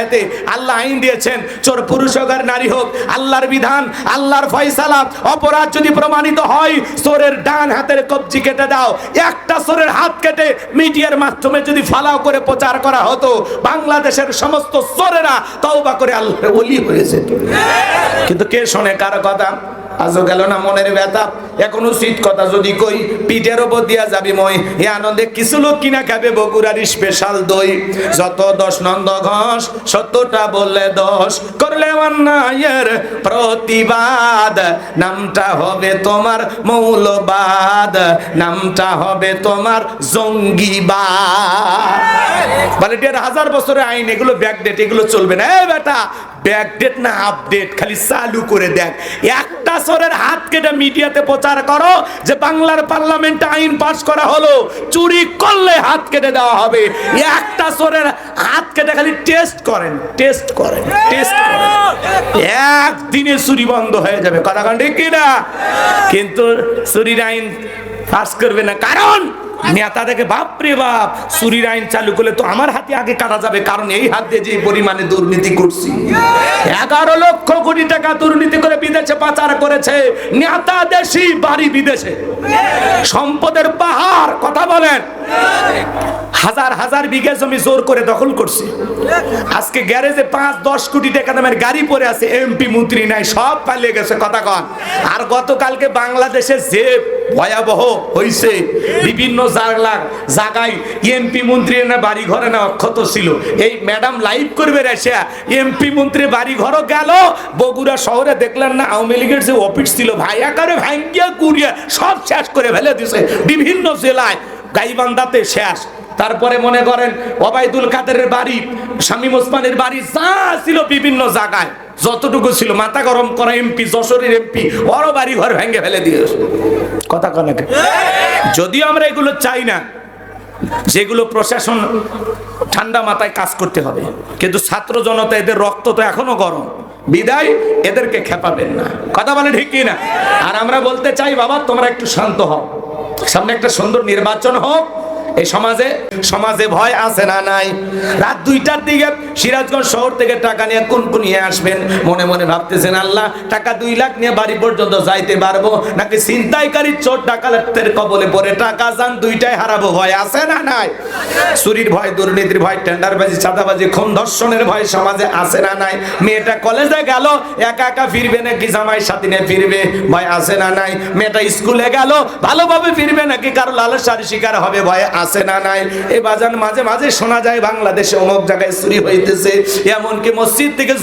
আয়াতে আল্লাহ আইন দিয়েছেন, চোর পুরুষ হোক আর নারী হোক, আল্লাহর বিধান, আল্লাহর ফয়সালা, অপরাধ যদি প্রমাণিত হয়, চোরের ডান হাতের কবজি কেটে দাও, একটা চোরের হাত কেটে মিডিয়ার মাধ্যমে যদি ফালাও করে প্রচার করা হতো, বাংলাদেশের সমস্ত চোরেরা তওবা করে আল্লাহর ওলি হয়ে যেত। কিন্তু কে শোনে কার কথা? আজও গেল না মনের ব্যথা। এখন উচিত কথা যদি কই, পিঠের ওপর দিয়া যাবি মই। এ আনন্দে কিছু লোক কিনা খাবে বগুড়ার স্পেশাল দই। যত দশ নন্দ ঘোষ, সত্যটা বললে দশ করলে অন্যায়ের প্রতিবাদ। নামটা হবে তোমার মৌলবাদ। নামটা হবে তোমার জঙ্গিবাদ। বলে হাজার বছরের আইন, এগুলো ব্যাকডেট এগুলো চলবে না। এ বেটা ব্যাকডেট না আপডেট খালি চালু করে দেখ। একটা সরের হাত কেটে মিডিয়াতে প্রচার করো যে বাংলার পার্লামেন্টে আইন পাস করা হলো, চুরি করলে হাত কেটে দেওয়া হবে। একটা সরের হাত কেটে খালি টেস্ট করেন টেস্ট করেন টেস্ট করেন। একদিনে চুরি বন্ধ হয়ে যাবে, কথা ঠিক কিনা? কিন্তু চুরির আইন পাশ করবে না। কারণ নেতা দেখে বাপরে বাপ, চুরির আইন চালু করলে তো আমার হাতে আগে কাটা যাবে, কারণ এই হাত যে পরিমাণে দুর্নীতি করছি। এগারো লক্ষ কোটি টাকা দুর্নীতি করে বিদেশে পাচার করেছে নেতা দেশি, বাড়ি বিদেশে। সম্পদের পাহাড়, কথা বলেন। হাজার হাজার বিঘা জমি জোর করে দখল করছে। আজকে গ্যারেজে পাঁচ, দশ কোটি টাকা দামের গাড়ি পরে আছে, এমপি, মন্ত্রী নাই, সব পালিয়ে গেছে, কথা কন। আর গতকালকে বাংলাদেশে যে ভয়াবহ হইছে। বিভিন্ন জাগলা জায়গায় এমপি মন্ত্রী না বাড়ি ঘরে না অক্ষত ছিল। এই ম্যাডাম লাইভ করবে রেশিয়া এমপি মন্ত্রী বাড়ি ঘরও গেল। বগুড়া শহরে দেখলেন না, আওয়ামী লীগের যে অফিস ছিল, ভাই আকারে ভাঙ্গিয়া কুড়িয়া সব শেষ করে ফেলে দিছে। বিভিন্ন জেলায় গাইবান্ধাতে শেষ। তারপরে মনে করেন ওবায়দুল কাদেরের বাড়ি শামীম ওসমানের বাড়ি, যা ছিল বিভিন্ন জায়গায়, যতটুকু ছিল, মাথা গরম করা এমপি যশোরের এমপি ওর বাড়ি ঘর ভেঙে ফেলে দিয়েছে। কথা কনাকে যদিও আমরা এগুলো চাই না, যেগুলো প্রশাসন ঠান্ডা মাথায় কাজ করতে হবে, কিন্তু ছাত্র জনতা এদের রক্ত তো এখনও গরম, বিদায়, এদেরকে খেপাবেন না। কথা বলে ঠিক না আর আমরা বলতে চাই, বাবা, তোমরা একটু শান্ত হও, সামনে একটা সুন্দর নির্বাচন হোক এই সমাজে সমাজে ভয় আছে না নাই? রাত দুইটার দিকে সিরাজগঞ্জ শহর থেকে টাকা নিয়ে কোন কোন নিয়ে আসবেন। মনে মনে ভাবতেছেন, আল্লাহ, টাকা দুই লাখ নিয়ে বাড়ি পর্যন্ত যাইতে পারব? নাকি ছিনতাইকারী চোর ডাকাতের কবলে পড়ে টাকা যান দুইটাই হারাবো? ভয় আছে না নাই? চুরির ভয়, দুর্নীতির ভয়, টেন্ডারবাজি, চাঁদাবাজি, খুন ধর্ষণের ভয় সমাজে আছে না নাই? মেয়েটা কলেজে গেল, একা একা ফিরবে নাকি জামাই সাথী নিয়ে ফিরবে? ভয় আছে না নাই? মেয়েটা স্কুলে গেল, ভালোভাবে ফিরবে নাকি কারও লালসার শিকার হবে? ভয় আছে না নাই? এই বাজান মাঝে মাঝে শোনা যায়, বাংলাদেশে অমুক জায়গায় চুরি হইতেছে, এমনকি মসজিদ থেকে